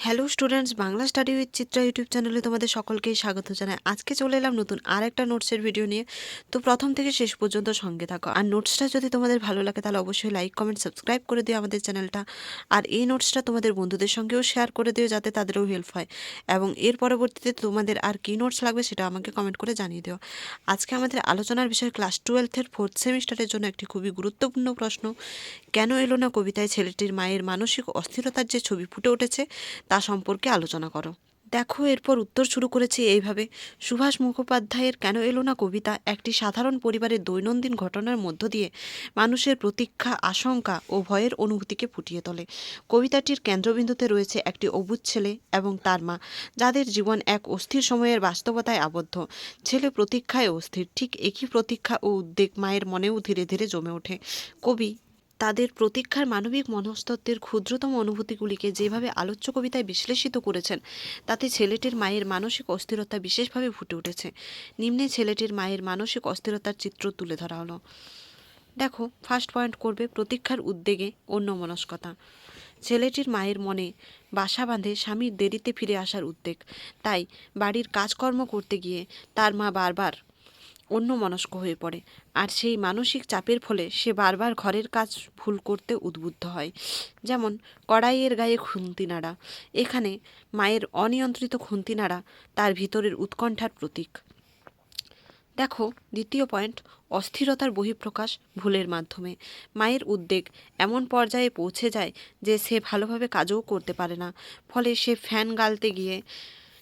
Hello students Bangla study with Chitra YouTube চ্যানেলে তোমাদের সকলকেই স্বাগত জানাই। আজকে চলে এলাম নতুন আর একটা নোটসের ভিডিও নিয়ে। তো প্রথম থেকে শেষ পর্যন্ত সঙ্গে থাকো। আর নোটসটা যদি তোমাদের ভালো লাগে, তাহলে অবশ্যই লাইক কমেন্ট সাবস্ক্রাইব করে দিও আমাদের চ্যানেলটা আর এই নোটসটা তোমাদের বন্ধুদের সঙ্গেও শেয়ার করে দিও যাতে তাদেরও হেল্প হয়। এবং এর পরবর্তীতে তোমাদের আর কী নোটস লাগবে সেটা আমাকে কমেন্ট করে জানিয়ে দিও। আজকে আমাদের আলোচনার বিষয় ক্লাস টুয়েলথের ফোর্থ সেমিস্টারের জন্য একটি খুবই গুরুত্বপূর্ণ প্রশ্ন। কেন এলো না কবিতায় ছেলেটির মায়ের মানসিক অস্থিরতার যে ছবি ফুটে উঠেছে তা সম্পর্কে আলোচনা করো। দেখো, এরপর উত্তর শুরু করেছে এইভাবে। সুভাষ মুখোপাধ্যায়ের কেন এলো না কবিতা? একটি সাধারণ পরিবারের দৈনন্দিন ঘটনার মধ্য দিয়ে মানুষের প্রতীক্ষা, আশঙ্কা ও ভয়ের অনুভূতিকে ফুটিয়ে তোলে। কবিতাটির কেন্দ্রবিন্দুতে রয়েছে একটি অবুজ ছেলে এবং তার মা, যাদের জীবন এক অস্থির সময়ের বাস্তবতায় আবদ্ধ। ছেলে প্রতীক্ষায় অস্থির, ঠিক একই প্রতীক্ষা ও উদ্বেগ মায়ের মনেও ধীরে ধীরে জমে ওঠে। কবি তাদের প্রতীক্ষার মানবিক মনস্তত্ত্বের ক্ষুদ্রতম অনুভূতিগুলিকে যেভাবে আলোচ্য কবিতায় বিশ্লেষিত করেছেন, তাতে ছেলেটির মায়ের মানসিক অস্থিরতা বিশেষভাবে ফুটে উঠেছে। নিম্নে ছেলেটির মায়ের মানসিক অস্থিরতার চিত্র তুলে ধরা হলো। দেখো ফার্স্ট পয়েন্ট করবে প্রতীক্ষার উদ্বেগে অন্যমনস্কতা ছেলেটির মায়ের মনে বাসা বাঁধে স্বামীর দেরিতে ফিরে আসার উদ্বেগ। তাই বাড়ির কাজকর্ম করতে গিয়ে তার মা বারবার অন্য মনস্ক হয়ে পড়ে। আর সেই মানসিক চাপের ফলে সে বারবার ঘরের কাজ ভুল করতে উদ্বুদ্ধ হয়। যেমন, কড়াইয়ের গায়ে খুন্তি নাড়া। এখানে মায়ের অনিয়ন্ত্রিত খুন্তি নাড়া তার ভিতরের উৎকণ্ঠার প্রতীক। দেখো, দ্বিতীয় পয়েন্ট, অস্থিরতার বহিঃপ্রকাশ ভুলের মাধ্যমে। মায়ের উদ্বেগ এমন পর্যায়ে পৌঁছে যায় যে সে ভালোভাবে কাজও করতে পারে না। ফলে সে ফ্যান গালতে গিয়ে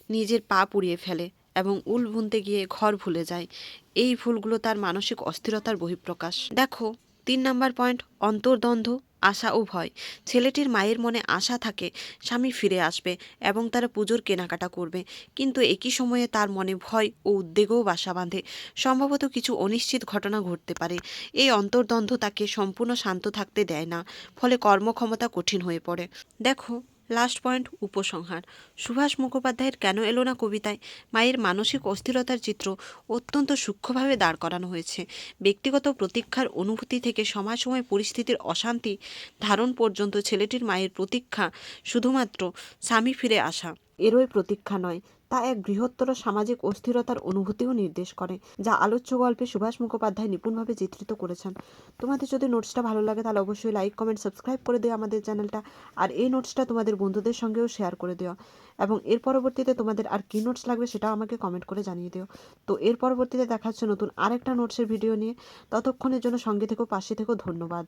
নিজের পা পুড়িয়ে ফেলে। এবং উল বুনতে গিয়ে ঘর ভুলে যায়। এই ভুলগুলো তার মানসিক অস্থিরতার বহিঃপ্রকাশ। দেখো, তিন নাম্বার পয়েন্ট, অন্তর্দ্বন্দ্ব, আশা ও ভয়। ছেলেটির মায়ের মনে আশা থাকে, স্বামী ফিরে আসবে এবং তারা পুজোর কেনাকাটা করবে। কিন্তু একই সময়ে তার মনে ভয় ও উদ্বেগও বাসা বাঁধে। সম্ভবত কিছু অনিশ্চিত ঘটনা ঘটতে পারে। এই অন্তর্দ্বন্দ্ব তাকে সম্পূর্ণ শান্ত থাকতে দেয় না, ফলে কর্মক্ষমতা কঠিন হয়ে পড়ে। দেখো লাস্ট পয়েন্ট, উপসংহার। সুভাষ মুখোপাধ্যায়ের কেন এলো না কবিতায়? মায়ের মানসিক অস্থিরতার চিত্র অত্যন্ত সূক্ষ্মভাবে দাঁড় করানো হয়েছে। ব্যক্তিগত প্রতীক্ষার অনুভূতি থেকে সময় পরিস্থিতির অশান্তি ধারণ পর্যন্ত ছেলেটির মায়ের প্রতীক্ষা শুধুমাত্র স্বামী ফিরে আসা। এরই প্রতীক্ষা নয়। তা এক বৃহত্তর সামাজিক অস্থিরতার অনুভূতিও নির্দেশ করে, যা আলোচ্য গল্পে সুভাষ মুখোপাধ্যায় নিপুণভাবে চিত্রিত করেছেন। তোমাদের যদি নোটসটা ভালো লাগে, তাহলে অবশ্যই লাইক কমেন্ট সাবস্ক্রাইব করে দিও আমাদের চ্যানেলটা আর এই নোটসটা তোমাদের বন্ধুদের সঙ্গেও শেয়ার করে দিও। এবং এর পরবর্তীতে তোমাদের আর কী নোটস লাগবে সেটাও আমাকে কমেন্ট করে জানিয়ে দিও। তো এর পরবর্তীতে দেখা হচ্ছে নতুন আরেকটা নোটসের ভিডিও নিয়ে। ততক্ষণের জন্য সঙ্গে থেকেও পাশে থেকেও ধন্যবাদ।